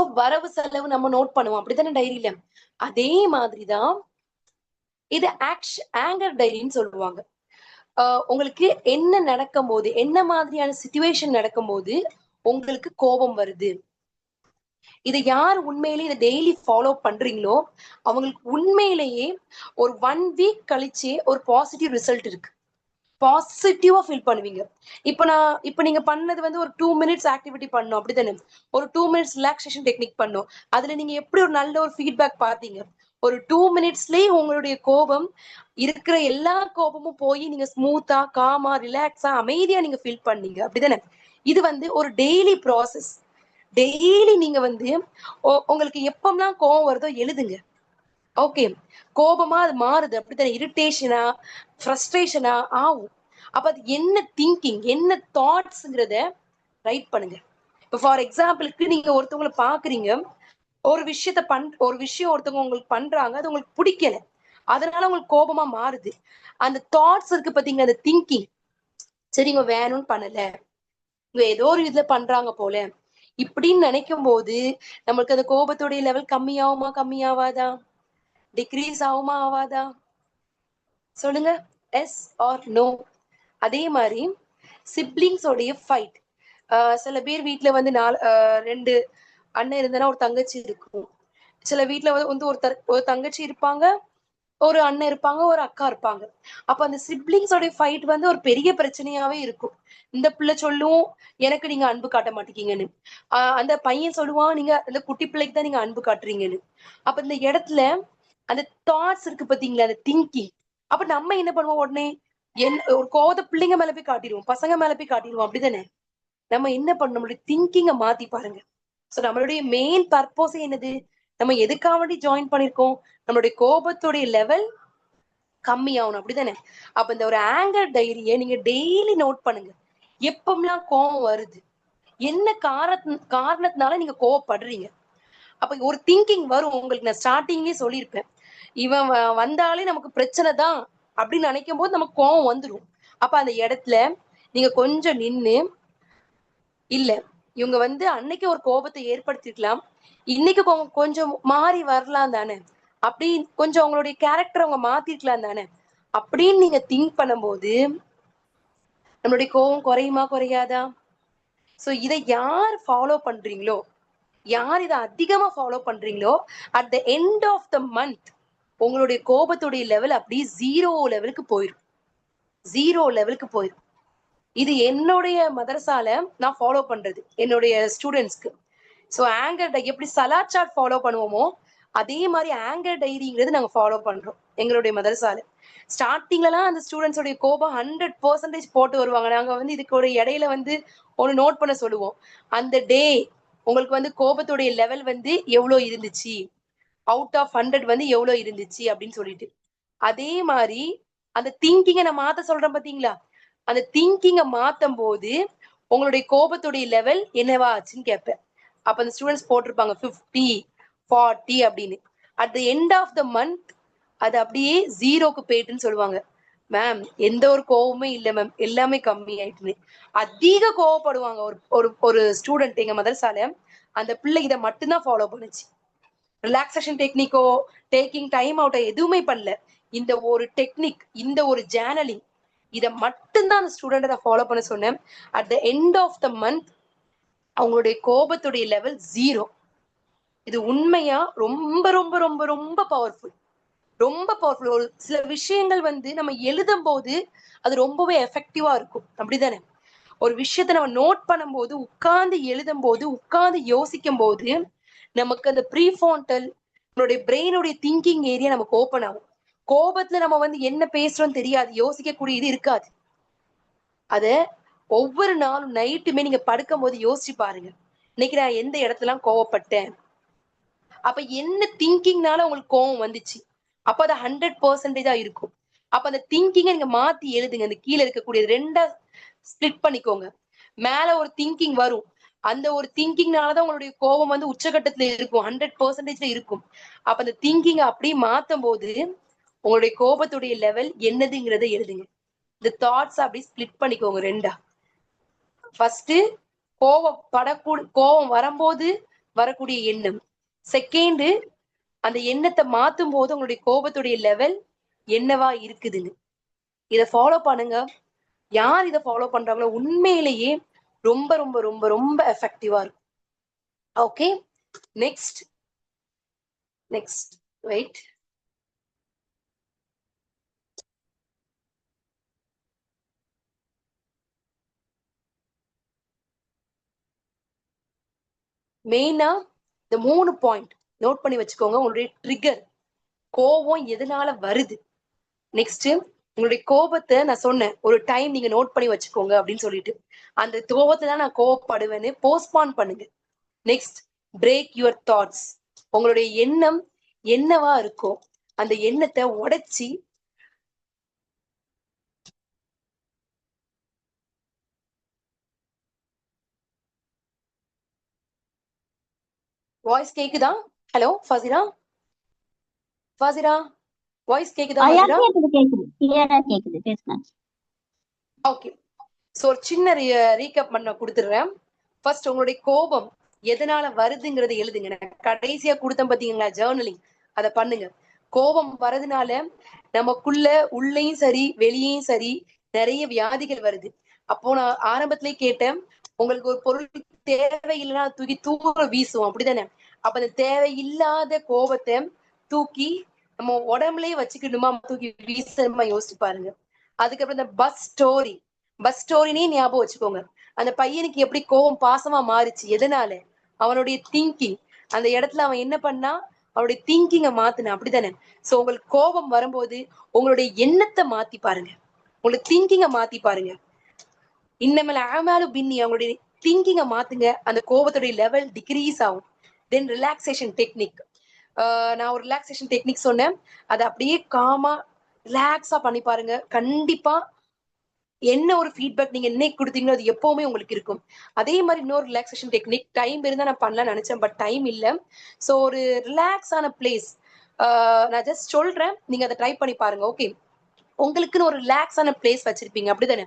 So வரவு செலவு நம்ம நோட் பண்ணுவோம். அப்படித்தானே டைரியில அதே மாதிரிதான் இது ஆங்கர் டைரின்னு சொல்லுவாங்க. உங்களுக்கு என்ன நடக்கும் போது என்ன மாதிரியான சுச்சுவேஷன் நடக்கும் போது உங்களுக்கு கோபம் வருது? இதை யார் உண்மையிலேயே இதை டெய்லி ஃபாலோ பண்றீங்களோ அவங்களுக்கு உண்மையிலேயே ஒரு ஒன் வீக் கழிச்சே ஒரு பாசிட்டிவ் ரிசல்ட் இருக்கு. பாசிட்டிவா ஃபீல் பண்ணுவீங்க. இப்போ நான் இப்போ நீங்க பண்ணது வந்து ஒரு டூ மினிட்ஸ் ஆக்டிவிட்டி பண்ணும் அப்படிதானே ஒரு டூ மினிட்ஸ் ரிலாக்ஸேஷன் டெக்னிக் பண்ணும். அதுல நீங்க எப்படி ஒரு நல்ல ஒரு ஃபீட்பேக் பார்த்தீங்க? ஒரு டூ மினிட்ஸ்லயே உங்களுடைய கோபம் இருக்கிற எல்லா கோபமும் போய் நீங்க ஸ்மூத்தா காமா ரிலாக்ஸா அமைதியா நீங்க ஃபீல் பண்ணீங்க அப்படிதானே இது வந்து ஒரு டெய்லி ப்ராசஸ் டெய்லி நீங்க வந்து உங்களுக்கு எப்பெல்லாம் கோபம் வருதோ எழுதுங்க. ஓகே கோபமா அது மாறுது அப்படித்தானே? இரிட்டேஷனா ஃப்ரஸ்ட்ரேஷனா ஆகும். அப்ப அது என்ன திங்கிங் என்ன தாட்ஸ்ங்கிறத ரைட் பண்ணுங்க. இப்போ ஃபார் எக்ஸாம்பிளுக்கு நீங்க ஒருத்தவங்களை பாக்குறீங்க ஒரு விஷயத்த பண் ஒரு விஷயம் ஒருத்தவங்க உங்களுக்கு பண்றாங்க அது உங்களுக்கு பிடிக்கல. அதனால உங்களுக்கு கோபமா மாறுது. அந்த தாட்ஸ் இருக்கு பாத்தீங்க அந்த திங்கிங் சரி இவங்க வேணும்னு பண்ணல. இவங்க ஏதோ ஒரு இதுல பண்றாங்க போல. இப்படின்னு நினைக்கும் போது நம்மளுக்கு அந்த கோபத்துடைய லெவல் கம்மியாகுமா கம்மியாவாதா? டிக்ரீஸ் ஆகுமா ஆவாதா? சொல்லுங்க. எஸ் ஆர் நோ அதே மாதிரி சிப்ளிங்ஸோடைய ஃபைட் சில பேர் வீட்டுல வந்து நாலு ஆஹ் ரெண்டு அண்ணன் இருந்தனா ஒரு தங்கச்சி இருக்கும். சில வீட்டுல வந்து வந்து ஒரு ஒரு தங்கச்சி இருப்பாங்க ஒரு அண்ணன் இருப்பாங்க ஒரு அக்கா இருப்பாங்க. அப்ப அந்த சிப்ளிங்ஸோடைய ஃபைட் வந்து ஒரு பெரிய பிரச்சனையாவே இருக்கும். இந்த பிள்ளை சொல்லும் எனக்கு நீங்க அன்பு காட்ட மாட்டேங்கன்னு. ஆஹ் அந்த பையன் சொல்லுவான் நீங்க அந்த குட்டி பிள்ளைக்கு தான் நீங்க அன்பு காட்டுறீங்கன்னு. அப்ப இந்த இடத்துல அந்த தாட்ஸ் இருக்கு பாத்தீங்களா அந்த திங்கிங் அப்ப நம்ம என்ன பண்ணுவோம் உடனே? என் ஒரு கோத பிள்ளைங்க மேல போய் காட்டிடுவோம். பசங்க மேல போய் காட்டிடுவோம். அப்படிதானே? நம்ம என்ன பண்ணணும்? நம்மளுடைய திங்கிங்க மாத்தி பாருங்க. சோ நம்மளுடைய மெயின் பர்பஸ் என்னது? நம்ம எதுக்காக வேண்டி ஜாயின் பண்ணிருக்கோம்? நம்மளுடைய கோபத்துடைய லெவல் கம்மியாகணும். அப்படிதானே? அப்ப இந்த ஒரு ஆங்கர் டைரியை நீங்க டெய்லி நோட் பண்ணுங்க. எப்பமெல்லாம் கோபம் வருது? என்ன காரண காரணத்தினால நீங்க கோவப்படுறீங்க? அப்ப ஒரு திங்கிங் வரும். உங்களுக்கு நான் ஸ்டார்டிங்லயே சொல்லியிருப்பேன். இவன் வந்தாலே நமக்கு பிரச்சனை தான். அப்படின்னு நினைக்கும் போது நமக்கு கோவம் வந்துடும் அப்ப அந்த இடத்துல நீங்க கொஞ்சம் நின்னு இல்ல இவங்க வந்து அன்னைக்கு ஒரு கோபத்தை ஏற்படுத்திருக்கலாம். இன்னைக்கு கொஞ்சம் மாறி வரலாம் தானே? அப்படி கொஞ்சம் அவங்களுடைய கேரக்டர் அவங்க மாத்திருக்கலாம் தானே? அப்படின்னு நீங்க திங்க் பண்ணும்போது நம்மளுடைய கோபம் குறையுமா குறையாதா? சோ இதை யார் ஃபாலோ பண்றீங்களோ யார் இதை அதிகமா ஃபாலோ பண்றீங்களோ at the end of the month உங்களுடைய கோபத்துடைய லெவல் அப்படியே ஜீரோ லெவலுக்கு போயிடும் ஜீரோ லெவலுக்கு போயிடும் இது என்னுடைய மதரசால நான் ஃபாலோ பண்றது. என்னுடைய ஸ்டூடெண்ட்ஸ்க்கு ஸோ ஆங்கர் டை எப்படி சலாட் ஃபாலோ பண்ணுவோமோ அதே மாதிரி ஆங்கர் டைரிங்கிறது நாங்கள் ஃபாலோ பண்றோம் எங்களுடைய மதரசால. ஸ்டார்டிங்லலாம் அந்த ஸ்டூடெண்ட்ஸோடைய கோபம் ஹண்ட்ரட் பர்சன்டேஜ் போட்டு வருவாங்க. நாங்கள் வந்து இதுக்கு ஒரு இடையில வந்து ஒன்று நோட் பண்ண சொல்லுவோம். அந்த டே உங்களுக்கு வந்து கோபத்துடைய லெவல் வந்து எவ்வளோ இருந்துச்சு? அவுட் ஆஃப் ஹண்ட்ரட் வந்து எவ்வளோ இருந்துச்சு அப்படின்னு சொல்லிட்டு. அதே மாதிரி அந்த திங்கிங்கை நான் மாத்த சொல்றேன் பாத்தீங்களா? அந்த திங்கிங்கை மாத்தும் போது உங்களுடைய கோபத்துடைய லெவல் என்னவா ஆச்சுன்னு கேட்பேன். அப்ப அந்த ஸ்டூடெண்ட்ஸ் போட்டிருப்பாங்க ஃபிஃப்டி ஃபார்ட்டி அப்படின்னு. At the end of the month அது அப்படியே ஜீரோக்கு போயிட்டுன்னு சொல்லுவாங்க. மேம் எந்த ஒரு கோவமே இல்லை மேம் எல்லாமே கம்மி ஆயிட்டுன்னு. அதிக கோவப்படுவாங்க ஒரு ஒரு ஒரு ஸ்டூடெண்ட் எங்க மதரசால. அந்த பிள்ளை இதை மட்டும்தான் ஃபாலோ பண்ணுச்சு. ரிலாக்ஸேஷன் டெக்னிக்கோ டேக்கிங் டைம் அவுட்டோ எதுவுமே பண்ணல. இந்த ஒரு டெக்னிக் இந்த ஒரு ஜேர்னலிங் இதை மட்டும்தான் அந்த ஸ்டூடெண்ட்டை நான் ஃபாலோ பண்ண சொன்னேன். At the end of the month அவங்களுடைய கோபத்துடைய லெவல் ஜீரோ இது உண்மையா? ரொம்ப ரொம்ப ரொம்ப ரொம்ப பவர்ஃபுல் ரொம்ப பவர்ஃபுல் ஒரு சில விஷயங்கள் வந்து நம்ம எழுதும் போது அது ரொம்பவே எஃபெக்டிவா இருக்கும். அப்படிதானே? ஒரு விஷயத்த நம்ம நோட் பண்ணும்போது உட்கார்ந்து எழுதும் போது உட்கார்ந்து யோசிக்கும் போது நமக்கு அந்த ப்ரீஃபாண்டல் நம்மளுடைய பிரெயினுடைய திங்கிங் ஏரியா நமக்கு ஓப்பன் ஆகும். கோபத்துல நம்ம வந்து என்ன பேசுறோம் தெரியாது யோசிக்கக்கூடிய இது இருக்காது. அத ஒவ்வொரு நாளும் நைட்டுமே நீங்க படுக்கும் போது யோசிச்சு பாருங்க. இன்னைக்கு நான் எந்த இடத்துலாம் கோவப்பட்டேன்? அப்ப என்ன திங்கிங்னால உங்களுக்கு கோவம் வந்துச்சு? அப்ப அது ஹண்ட்ரட் பர்சன்டேஜா இருக்கும். அப்ப அந்த திங்கிங்கை நீங்க மாத்தி எழுதுங்க. அந்த கீழே இருக்கக்கூடிய ரெண்டா ஸ்பிளிட் பண்ணிக்கோங்க. மேல ஒரு திங்கிங் வரும். அந்த ஒரு திங்கிங்னாலதான் உங்களுடைய கோபம் வந்து உச்சகட்டத்துல இருக்கும். ஹண்ட்ரட் பர்சன்டேஜ்ல இருக்கும். அப்ப அந்த திங்கிங் அப்படியே மாத்தும் போது உங்களுடைய கோபத்துடைய லெவல் என்னதுங்கிறத எழுதுங்க. இந்த தாட்ஸ் அப்படி ஸ்பிளிட் பண்ணிக்கோங்க ரெண்டா. ஃபர்ஸ்ட் கோபம் படக்கூட கோவம் வரும்போது வரக்கூடிய எண்ணம். செகண்டு அந்த எண்ணத்தை மாத்தும் போது உங்களுடைய கோபத்துடைய லெவல் என்னவா இருக்குதுன்னு. இதை ஃபாலோ பண்ணுங்க. யார் இதை ஃபாலோ பண்றாங்களோ உண்மையிலேயே ரொம்ப ரொம்ப ரொம்ப ரொம்ப எஃபெக்டிவா இருக்கும். ஓகே நெக்ஸ்ட் நெக்ஸ்ட் வெயிட் மெயினா இந்த மூணு பாயிண்ட் நோட் பண்ணி வச்சுக்கோங்க உங்களுடைய ட்ரிகர் கோபம் எதனால வருது? நெக்ஸ்ட் உங்களுடைய கோபத்தை நான் சொன்னேன். ஒரு டைம் நீங்க நோட் பண்ணி வச்சுக்கோங்க அப்படின்னு சொல்லிட்டு. அந்த கோபத்தை தான் நான் கோவப்படுவேன்னு போஸ்ட்பான் பண்ணுங்க. நெக்ஸ்ட் பிரேக் யுவர் தாட்ஸ் உங்களுடைய எண்ணம் என்னவா இருக்கும் அந்த எண்ணத்தை உடைச்சி வாய்ஸ் கேக்குதா? ஹலோ ஃபசிரா ஃபசிரா வாய்ஸ் கேக்குதா. கிளியரா கேக்குது. பேசுங்க. ஓகே சோ ஒரு சின்ன ரீகப் பண்ண கொடுத்துடுறேன் ஃபர்ஸ்ட் உங்களுடைய கோபம் எதனால வருதுங்கிறத எழுதுங்க. கடைசியா கொடுத்தேன் பாத்தீங்களா ஜேர்னலிங் அதை பண்ணுங்க. கோபம் வரதுனால நமக்குள்ள உள்ளேயும் சரி வெளியேயும் சரி நிறைய வியாதிகள் வருது. அப்போ நான் ஆரம்பத்திலே கேட்டேன் உங்களுக்கு ஒரு பொருள் தேவையில்லைன்னா தூக்கி தூர வீசுவோம். அப்படிதானே. அப்ப அந்த தேவையில்லாத கோபத்தை தூக்கி நம்ம உடம்புலயே வச்சுக்கணுமா? தூக்கி வீசணுமா? யோசிச்சு பாருங்க. அதுக்கப்புறம் இந்த பஸ் ஸ்டோரி பஸ் ஸ்டோரினே ஞாபகம் வச்சுக்கோங்க. அந்த பையனுக்கு எப்படி கோபம் பாசமா மாறுச்சு? எதனால? அவனுடைய திங்கிங் அந்த இடத்துல அவன் என்ன பண்ணா? அவனுடைய திங்கிங்கை மாத்தின. அப்படித்தானே? சோ உங்களுக்கு கோபம் வரும்போது உங்களுடைய எண்ணத்தை மாத்தி பாருங்க. உங்களுடைய திங்கிங்கை மாத்தி பாருங்க. இன்னமேல ஆமாலு பின்னி அவங்களுடைய திங்கிங்கை மாத்துங்க. அந்த கோபத்துடைய லெவல் டிக்ரீஸ் ஆகும். தென் ரிலாக்ஸேஷன் டெக்னிக் நான் ஒரு ரிலாக்ஸேஷன் டெக்னிக் சொன்னேன். அதை அப்படியே காமா ரிலாக்ஸா பண்ணி பாருங்க. கண்டிப்பா என்ன ஒரு ஃபீட்பேக் நீங்க என்னைக்கு கொடுத்தீங்களோ அது எப்பவுமே உங்களுக்கு இருக்கும். அதே மாதிரி இன்னொரு ரிலாக்ஸேஷன் டெக்னிக் டைம் இருந்தா நான் பண்ணலாம்னு நினைச்சேன் பட் டைம் இல்லை. ஸோ ஒரு ரிலாக்ஸான பிளேஸ் நான் ஜஸ்ட் சொல்றேன். நீங்க அதை ட்ரை பண்ணி பாருங்க ஓகே உங்களுக்குன்னு ஒரு ரிலாக்ஸான பிளேஸ் வச்சிருப்பீங்க. அப்படிதானே?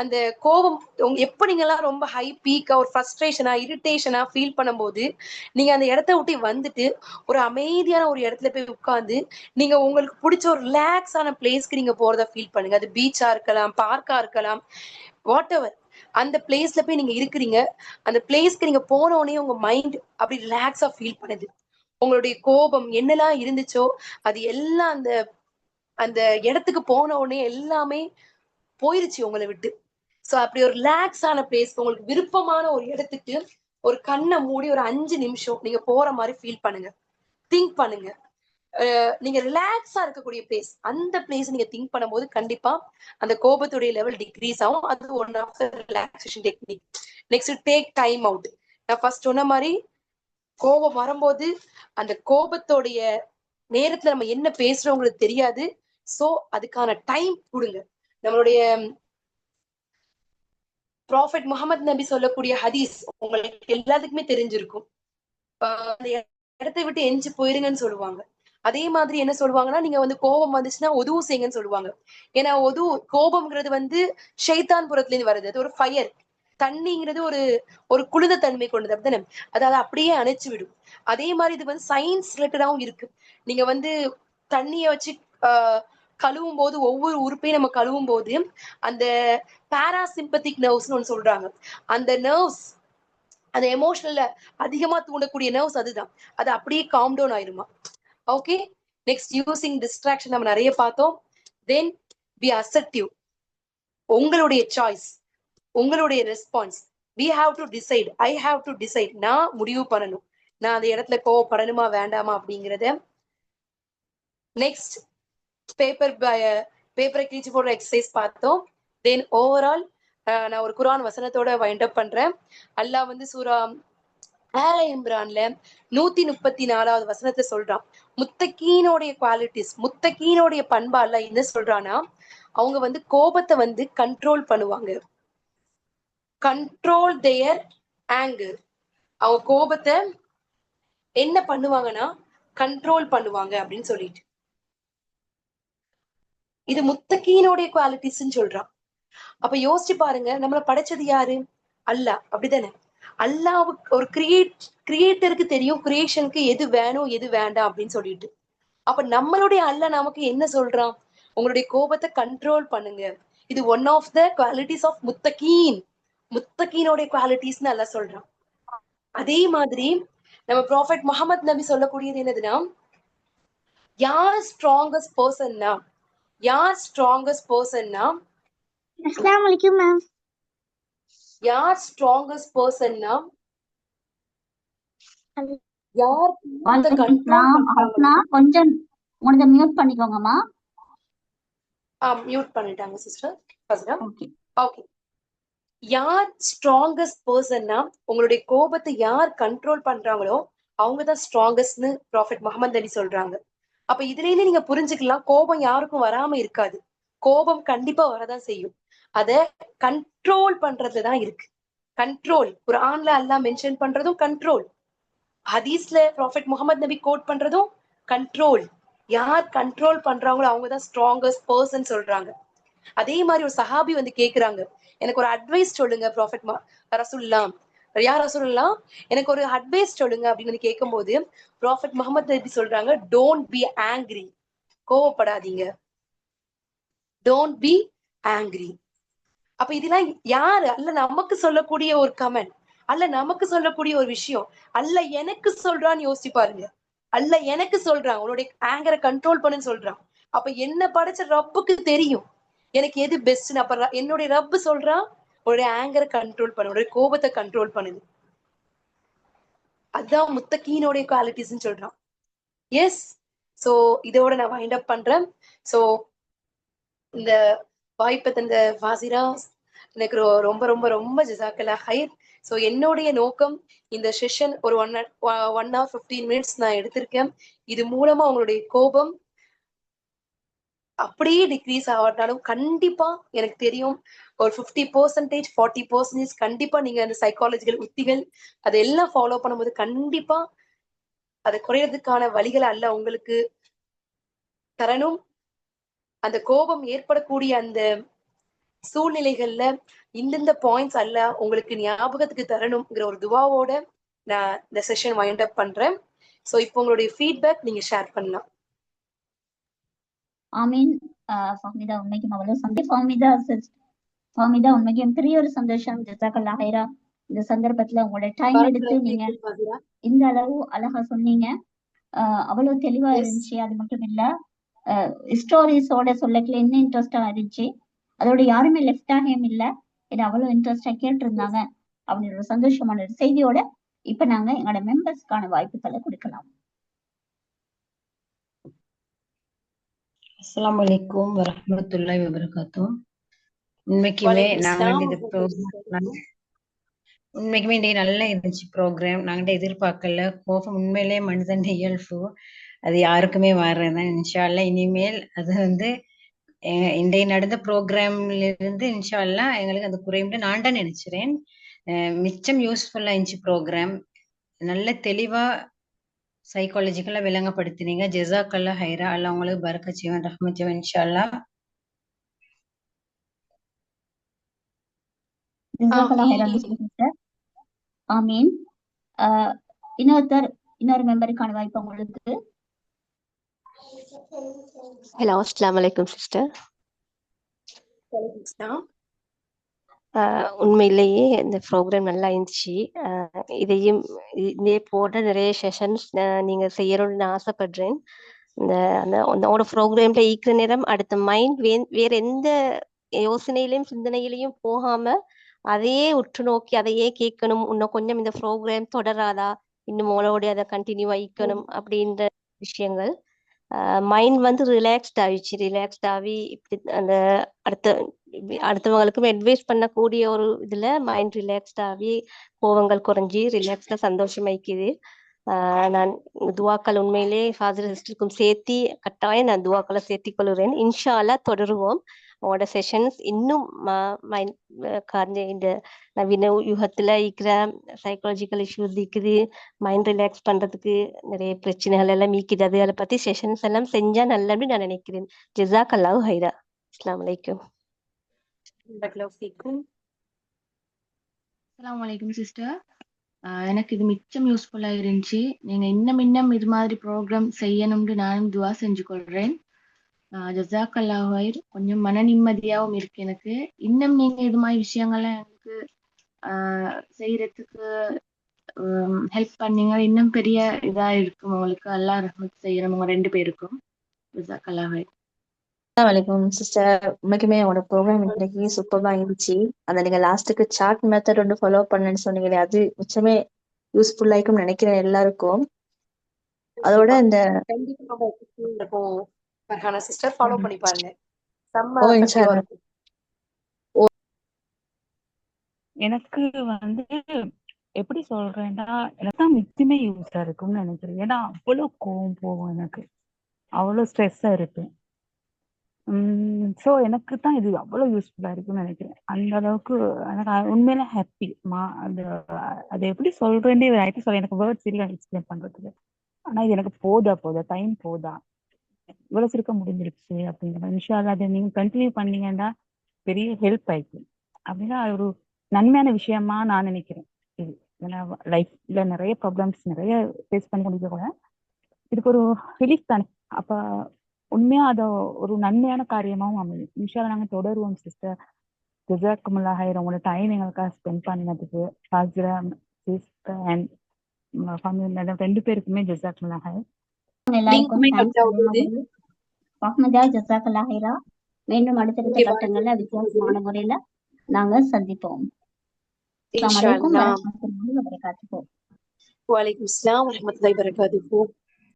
அந்த கோபம் உங்க எப்ப நீங்கெல்லாம் ரொம்ப ஹை பீக்கா ஒரு ஃப்ரஸ்ட்ரேஷனா இரிட்டேஷனா ஃபீல் பண்ணும்போது நீங்க அந்த இடத்த விட்டு வந்துட்டு ஒரு அமைதியான ஒரு இடத்துல போய் உட்காந்து நீங்க உங்களுக்கு பிடிச்ச ஒரு ரிலாக்ஸான பிளேஸ்க்கு நீங்க போறதா ஃபீல் பண்ணுங்க. அது பீச்சா இருக்கலாம் பார்க்கா இருக்கலாம் வாட் எவர் அந்த பிளேஸ்ல போய் நீங்க இருக்கிறீங்க. அந்த பிளேஸ்க்கு நீங்க போன உடனே உங்க மைண்ட் அப்படி ரிலாக்ஸா ஃபீல் பண்ணுது. உங்களுடைய கோபம் என்னெல்லாம் இருந்துச்சோ அது எல்லாம் அந்த அந்த இடத்துக்கு போன உடனே எல்லாமே போயிருச்சு உங்களை விட்டு. சோ அப்படி ஒரு ரிலாக்ஸான பிளேஸ் உங்களுக்கு விருப்பமான ஒரு இடத்துக்கு ஒரு கண்ணை மூடி ஒரு அஞ்சு நிமிஷம் நீங்க போற மாதிரி ஃபீல் பண்ணுங்க. திங்க் பண்ணுங்க. நீங்க ரிலாக்ஸா இருக்கக்கூடிய பிளேஸ் அந்த பிளேஸ் நீங்க திங்க் பண்ணும்போது கண்டிப்பா அந்த கோபத்துடைய லெவல் டிக்ரீஸ் ஆகும். அது one of the relaxation technique next take time out நான் ஃபர்ஸ்ட் சொன்ன மாதிரி கோபம் வரும்போது அந்த கோபத்தோடைய நேரத்துல நம்ம என்ன பேசுறோங்களுக்கு தெரியாது. சோ அதுக்கான டைம் கொடுங்க. நம்மளுடைய ப்ராஃபெட் முகமது நபி சொல்லக்கூடிய ஹதீஸ் உங்களுக்கு எல்லாத்துக்குமே தெரிஞ்சிருக்கும். அந்த இடத்தை விட்டு எஞ்சி போயிருங்கன்னு சொல்லுவாங்க. அதே மாதிரி என்ன சொல்லுவாங்கன்னா நீங்க வந்து கோபம் வந்துச்சுன்னா உதவு செய்யுங்கன்னு சொல்லுவாங்க. ஏன்னா உதவு கோபம்ங்கிறது வந்து ஷைத்தான் புறத்துல இருந்து வருது. அது ஒரு ஃபயர் தண்ணிங்கிறது ஒரு ஒரு குளிர்ந்த தன்மை கொண்டது அப்படித்தானே? அதாவது அப்படியே அணைச்சு விடும். அதே மாதிரி இது வந்து சயின்ஸ் ரிலேட்டடாகவும் இருக்கு. நீங்க வந்து தண்ணிய வச்சு கழுவும் போது ஒவ்வொரு உறுப்பையும் நம்ம கழுவும் போது அந்த பாராசிம்பத்திக் நர்வ்ஸ்னு ஒன்று சொல்றாங்க. அந்த நர்வ்ஸ் அந்த எமோஷனல்ல அதிகமா தூண்டக்கூடிய நர்வ்ஸ் அதுதான். அது அப்படியே காம் டவுன் ஆயிருமா. ஓகே நெக்ஸ்ட் யூசிங் டிஸ்ட்ராக்ஷன் நம்ம நிறைய பார்த்தோம். தென் பி அசர்டிவ் உங்களுடைய சாய்ஸ் உங்களுடைய response we have to decide I have to decide நான் முடிவு பண்ணணும். நான் அந்த இடத்துல கோவப்படணுமா வேண்டாமா அப்படிங்கிறத. நெக்ஸ்ட் பேப்பர் பேப்பரை uh, கிழிச்சு போடுற எக்ஸசைஸ் பார்த்தோம். தென் ஓவரால் uh, நான் ஒரு குரான் வசனத்தோட வைண்ட் அப் பண்றேன். அல்லாஹ் வந்து சூரா ஆல இம்ரான்ல நூத்தி முப்பத்தி நாலாவது வசனத்தை சொல்றான். முத்தகீனோடைய குவாலிட்டிஸ் முத்தகீனோடைய பண்பா அல்ல என்ன சொல்றான்னா அவங்க வந்து கோபத்தை வந்து கண்ட்ரோல் பண்ணுவாங்க. கண்ட்ரோல் தேயர் ஆங்கர் அவங்க கோபத்தை என்ன பண்ணுவாங்கன்னா கண்ட்ரோல் பண்ணுவாங்க அப்படின்னு சொல்லிட்டு. இது முத்தகீனுடைய குவாலிட்டிஸ்ன்னு சொல்றான். அப்ப யோசிச்சு பாருங்க நம்மள படைச்சது யாரு? அல்லா அப்படிதானே? அல்லாவுக்கு ஒரு கிரியேட் கிரியேட்டருக்கு தெரியும் கிரியேஷனுக்கு எது வேணும் எது வேண்டாம் அப்படின்னு சொல்லிட்டு. அப்ப நம்மளுடைய அல்ல நமக்கு என்ன சொல்றான்? உங்களுடைய கோபத்தை கண்ட்ரோல் பண்ணுங்க. இது one of the qualities of முத்தகீன். முத்தகீனுடைய குவாலிட்டிஸ்னு அல்ல சொல்றான். அதே மாதிரி நம்ம ப்ராஃபட் முகமது நபி சொல்லக்கூடியது என்னதுன்னா யார் ஸ்ட்ராங்கஸ்ட் பர்சன்னா யார் ஸ்ட்ராங்கஸ்ட் பர்சன்னா அஸ்லாம் வலைக்கும் மேம். யார் ஸ்ட்ராங்கஸ்ட் பர்சன்னா யார் அந்த பண்றாங்களோ- கொஞ்சம் உனத மியூட் பண்ணிக்கோங்கம்மா மியூட் பண்ணிட்டாங்க சிஸ்டர் ஃபர்ஸ்டா ஓகே ஓகே யார் ஸ்ட்ராங்கஸ்ட் பர்சன்னா உங்களுடைய கோபத்தை யார் கண்ட்ரோல் பண்றாங்களோ அவங்க தான் ஸ்ட்ராங்கஸ்ட்னு ப்ராஃபெட் முகமது அலி சொல்றாங்க. அப்ப இதுல இருந்து நீங்க புரிஞ்சுக்கலாம் கோபம் யாருக்கும் வராம இருக்காது. கோபம் கண்டிப்பா வரதான் செய்யும். அத கண்ட்ரோல் பண்றதுதான் இருக்கு. கண்ட்ரோல் ஒரு ஆண்ல அல்லா மென்ஷன் பண்றதும் கண்ட்ரோல் ஹதீஸ்ல ப்ராஃபெட் முகமது நபி கோட் பண்றதும் கண்ட்ரோல் யார் கண்ட்ரோல் பண்றாங்களோ அவங்க தான் ஸ்ட்ராங்கஸ்ட் பர்சன் சொல்றாங்க. அதே மாதிரி ஒரு சஹாபி வந்து கேக்குறாங்க. எனக்கு ஒரு அட்வைஸ் சொல்லுங்க ப்ராஃபெட் ரசுல்லா யார் சொல்லலாம் எனக்கு ஒரு அட்வைஸ் சொல்லுங்க அப்படின்னு கேட்கும்போது ப்ராஃபட் முகமது நபி சொல்றாங்க? டோன்ட் பி ஆங்கிரி கோவப்படாதீங்க. டோன்ட் பி ஆங்கிரி அப்ப இதெல்லாம் யாரு? அல்ல நமக்கு சொல்லக்கூடிய ஒரு கமெண்ட் அல்ல நமக்கு சொல்லக்கூடிய ஒரு விஷயம். அல்ல எனக்கு சொல்றான்னு யோசிச்சு பாருங்க. அல்ல எனக்கு சொல்றான். உன்னுடைய ஆங்கரை கண்ட்ரோல் பண்ணுன்னு சொல்றான். அப்ப என்ன படைச்ச ரப்புக்கு தெரியும். எனக்கு எது பெஸ்ட் அப்ப என்னுடைய ரப்பு சொல்றான் உன்னுடைய ஆங்கரை கண்ட்ரோல் பண்ணு உன்னுடைய கோபத்தை கண்ட்ரோல் பண்ணுது. அதான் முத்தகீனுடைய குவாலிட்டிஸ்ன்னு சொல்றான் எஸ் சோ இதோட நான் வைண்ட் அப் பண்றேன். சோ இந்த வாய்ப்பை தந்த வாசிரா எனக்கு ரொம்ப ரொம்ப ரொம்ப ஜிசாக்கலா ஹைர். ஸோ என்னுடைய நோக்கம் இந்த செஷன் ஒரு one one hour fifteen minutes நான் எடுத்திருக்கேன். இது மூலமா உங்களுடைய கோபம் அப்படியே டிக்ரீஸ் ஆகாட்டாலும் கண்டிப்பா எனக்கு தெரியும் ஒரு ஃபிஃப்டி பர்சன்டேஜ் ஃபார்ட்டி பர்சன்டேஜ் கண்டிப்பா நீங்க அந்த சைக்காலஜிக்கல் உத்திகள் அதெல்லாம் ஃபாலோ பண்ணும்போது கண்டிப்பா அது குறையறதுக்கான வழிகளை அல்ல உங்களுக்கு. தரணும். அந்த கோபம் ஏற்படக்கூடிய அந்த சூழ்நிலைகள்ல இந்தந்த பாயிண்ட்ஸ் அல்ல உங்களுக்கு ஞாபகத்துக்கு தரணுங்கிற ஒரு துவாவோட நான் இந்த செஷன் வைண்ட் அப் பண்றேன். ஸோ இப்போ உங்களுடைய ஃபீட்பேக் நீங்க ஷேர் பண்ணலாம். ஆமீன். ஆஹ் ஃபஹ்மிதா உண்மைக்கும் அவ்வளவு சந்தோஷம் ஃபஹ்மிதா sis- ஃபஹ்மிதா உண்மைக்கும் பெரிய ஒரு சந்தோஷம். ஜஸாக்கல்லா ஹைரா இந்த சந்தர்ப்பத்துல உங்களோட டைம் எடுத்து நீங்க இந்த அளவு அழகா சொன்னீங்க. அவ்வளவு தெளிவா. இருந்துச்சு. அது மட்டும் இல்ல. ஸ்டோரிஸோட சொல்லக்கல இன்னும் இன்ட்ரெஸ்டா இருந்துச்சு? அதோட யாருமே லெஃப்ட் ஆகியும் இல்ல. இது அவ்வளவு இன்ட்ரெஸ்டா கேட்டு இருந்தாங்க அப்படின்ற ஒரு சந்தோஷமான ஒரு செய்தியோட இப்ப நாங்க எங்களோட மெம்பர்ஸ்க்கான வாய்ப்புகளை கொடுக்கலாம். அஸ்ஸலாமு அலைக்கும் வரஹ்மத்துல்லாஹி வபரகாத்துஹ். உண்மைக்குமே வலைக்கும் நாங்க இந்த ப்ரோக்ராம் உண்மைக்குமே இன்னைக்கு நல்லா இருந்துச்சு ப்ரோக்ராம் நாங்க எதிர்பார்க்கல. கோபம் உண்மையிலேயே மனிதன் இயல்பு அது யாருக்குமே வர்றதுதான் இன்ஷா அல்லாஹ் இனிமேல் அது வந்து இன்றைய நடந்த ப்ரோக்ராம்ல இருந்து இன்ஷா அல்லாஹ் எங்களுக்கு அது குறையும் நான் தான் நினைக்கிறேன் அஹ் மிச்சம் யூஸ்ஃபுல்லா இருந்துச்சு ப்ரோக்ராம் நல்ல தெளிவா சைக்காலஜிக்கலா விளங்கப்படுத்தினீங்க. ஜெசாக்கல்லா ஹைரா அல்லாஹ் உங்களுக்கு பரக்கத் செய்வான் ரஹ்மத் செய்வான் இன்ஷா அல்லாஹ் ஜஸாக்கல்லா ஹைரா ஆமீன். இன்னொருத்தர் இன்னொரு மெம்பருக்கான வாய்ப்பு உங்களுக்கு. ஹலோ அஸ்லாம் வலைக்கும் சிஸ்டர். உண்மையிலேயே இந்த ப்ரோக்ராம் நல்லா இருந்துச்சு. இதையும் இதே போன்ற நிறைய செஷன்ஸ் நீங்க செய்யணும்னு நான் ஆசைப்படுறேன். இந்த அந்த உன்னோட ப்ரோக்ராம்ல ஈக்கிற நேரம் அடுத்த மைண்ட் வே வேற எந்த யோசனையிலையும் சிந்தனையிலையும் போகாம அதையே உற்று நோக்கி அதையே கேட்கணும். இன்னும் கொஞ்சம் இந்த ப்ரோக்ராம் தொடராதா? இன்னும் உங்களோட அதை கண்டினியூ ஆயிக்கணும் அப்படின்ற விஷயங்கள். மைண்ட் வந்து ரிலாக்ஸ்ட் ஆயிடுச்சு. ரிலாக்ஸ்ட் ஆகி இப்படி அந்த அடுத்த அடுத்தவங்களுக்கும் அட்வைஸ் பண்ணக்கூடிய ஒரு இதுல மைண்ட் ரிலாக்ஸ்ட் ஆகி கோவங்கள் குறைஞ்சி ரிலாக்ஸ்டா சந்தோஷமாய்க்குது. நான் துவாக்கள் உண்மையிலே ஃபாதர் சிஸ்டருக்கும் சேர்த்தி கட்டாயம் நான் துவாக்களை சேர்த்தி கொள்கிறேன். இன்ஷாலா தொடருவோம். உங்களோட செஷன்ஸ் இன்னும் மைண்ட் இந்த நவீன யுகத்துல இருக்கிற சைக்காலஜிக்கல் இஷ்யூஸ் இருக்குது. மைண்ட் ரிலாக்ஸ் பண்றதுக்கு நிறைய பிரச்சனைகள் எல்லாம் மீக்குது அதை பத்தி செஷன்ஸ் எல்லாம் செஞ்சா நல்லன்னு நான் நினைக்கிறேன். ஜிசாக் அல்லாஹ் ஹைரா. அஸ்லாம் வலைக்கம் அஸ்லாம் வலைக்கும் சிஸ்டர் ஆஹ் எனக்கு இது மிச்சம் யூஸ்ஃபுல்லா இருந்துச்சு. நீங்க இன்னும் இன்னும் இது மாதிரி ப்ரோக்ராம் செய்யணும்னு நானும் துவா செஞ்சு கொள்றேன். ஜசாக் அல்லாஹ் கொஞ்சம் மன நிம்மதியாகவும் இருக்கு எனக்கு. இன்னும் நீங்க இது மாதிரி விஷயங்கள்லாம் எனக்கு ஆஹ் செய்யறதுக்கு ஹெல்ப் பண்ணீங்க இன்னும் பெரிய இதா இருக்கும். உங்களுக்கு அல்லாஹ் ரஹ்மத் செய்யணும் உங்க ரெண்டு பேருக்கும். ஜசாக் அல்லாஹ் வலைக்கும் சிஸ்டர் உண்மைக்குமே உங்களோட ப்ரோக்ராம் இன்னைக்கு சூப்பரா இருந்துச்சு. அந்த நீங்க லாஸ்ட்டுக்கு சார்ட் மெத்தட் ஒன்று ஃபாலோ பண்ணேன்னு சொன்னீங்களே அது மிச்சமே யூஸ்ஃபுல்லா இருக்கும்னு நினைக்கிறேன் எல்லாருக்கும். அதோட இந்த சிஸ்டர் ஃபாலோ பண்ணி பாருங்க. எனக்கு வந்து எப்படி சொல்றேன்னா எனக்கு தான் மிச்சமே யூஸா இருக்கும்னு நினைக்கிறேன். ஏன்னா அவ்வளவு கோவம் போகும் எனக்கு. அவ்வளவு ஸ்ட்ரெஸ்ஸா இருப்பேன். உம் சோ எனக்கு தான் இது அவ்வளவு யூஸ்ஃபுல்லா இருக்குன்னு நினைக்கிறேன். அந்த அளவுக்கு எனக்கு உண்மையில ஹாப்பி மா அது அது எப்படி சொல்றேன்னே ஆயிட்டு சொல்ல எனக்கு வேர்ட்ஸ் இல்லை எக்ஸ்பிளைன் பண்றதுக்கு. ஆனா இது எனக்கு போதா போதா டைம் போதா. இவ்வளவு சுருக்க முடிஞ்சிருச்சு அப்படிங்கிற இன்ஷால்லா அதை நீங்க கண்டினியூ பண்ணீங்கன்னா பெரிய ஹெல்ப் ஆயிடுச்சு அப்படின்னா அது ஒரு நன்மையான விஷயமா நான் நினைக்கிறேன். இது. ஏன்னா லைஃப்ல நிறைய ப்ராப்ளம்ஸ் நிறைய ஃபேஸ் பண்ணி முடிக்க கூட இதுக்கு ஒரு ரிலீஃப் தானே. அப்ப உண்மையா அது ஒரு நன்மையான காரியமாவும் அமையும். இன்ஷால்லா நாங்க தொடருவோம் சிஸ்டர் ஜிசாக்குமுல்லா ஹைர் உங்களோட டைம் எங்களுக்காக ஸ்பெண்ட் பண்ணினதுக்கு. ஹாஜிரா சிஸ்டர் அண்ட் மேடம் ரெண்டு பேருக்குமே ஜிசாக்குமுல்லா ஹைர் முகமதா ஜசாக்கல்லா ஹைரா மீண்டும் அடுத்தடுத்த கட்டங்கள்ல வித்தியாசமான முறையில நாங்க சந்திப்போம். வலைக்கும் அஸ்ஸலாம். வரஹ்மத்துல்லாஹி வபரகாத்துஹு.